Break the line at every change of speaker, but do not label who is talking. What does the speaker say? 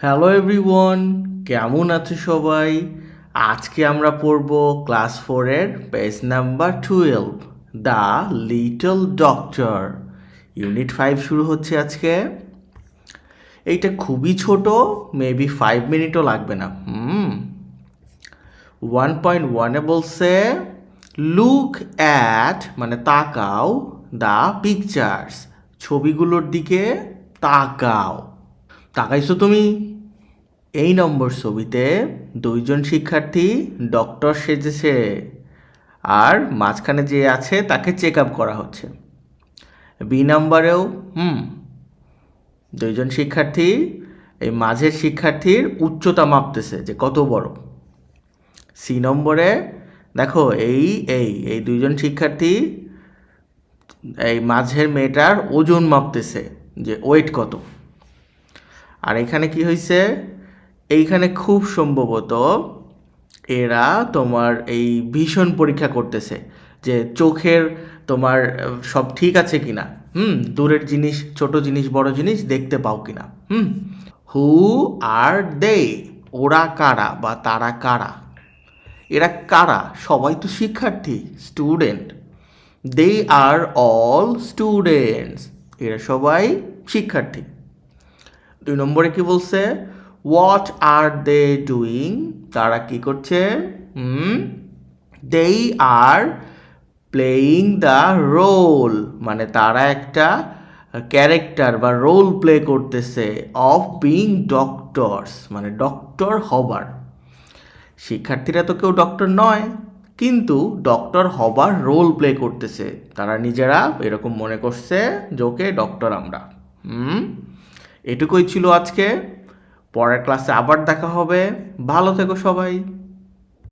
Hello everyone কেমন আছে সবাই? আজকে আমরা পড়ব ক্লাস ফোরের page number twelve the little doctor unit five শুরু হচ্ছে আজকে। এইটা খুবই ছোট মেবি ফাইভ মিনিটও লাগবে না। হুম। ওয়ান পয়েন্ট ওয়ানে বলছে লুক অ্যাট মানে তাকাও দ্য পিকচার্স ছবিগুলোর দিকে তাকাও। তাকাইছো তুমি? এই নম্বর ছবিতে দুইজন শিক্ষার্থী ডক্টর সেজেছে আর মাঝখানে যে আছে তাকে চেক আপ করা হচ্ছে। বি নাম্বারেও, হুম, দুইজন শিক্ষার্থী, এই মাঝের শিক্ষার্থীর উচ্চতা মাপতেছে যে কত বড়। সি নম্বরে, দেখো, এই এই এই দুইজন শিক্ষার্থী, এই মাঝের মেয়েটার ওজন মাপতেছে যে ওয়েট কত। আর এখানে কি হয়েছে এইখানে খুব সম্ভবত এরা তোমার এই ভীষণ পরীক্ষা করতেছে যে চোখের তোমার সব ঠিক আছে কিনা। হুম, দূরের জিনিস, ছোট জিনিস, বড় জিনিস দেখতে পাও কি না হুম হু আর দে ওরা কারা বা তারা কারা? এরা কারা? সবাই তো শিক্ষার্থী student they are all students এরা সবাই শিক্ষার্থী। দুই নম্বরে কি বলছে? হোয়াট আর দে ডুইং তারা কি করছে? They are playing the role মানে তারা একটা ক্যারেক্টার বা রোল প্লে করতেছে অফ বিং ডক্টরস মানে ডক্টর হবার। শিক্ষার্থীরা তো কেউ ডক্টর নয়, কিন্তু ডক্টর হবার রোল প্লে করতেছে। তারা নিজেরা এরকম মনে করছে যে, ওকে ডক্টর আমরা। হুম? এটুকুই ছিল আজকে। পরের ক্লাসে আবার দেখা হবে। ভালো থেকো সবাই।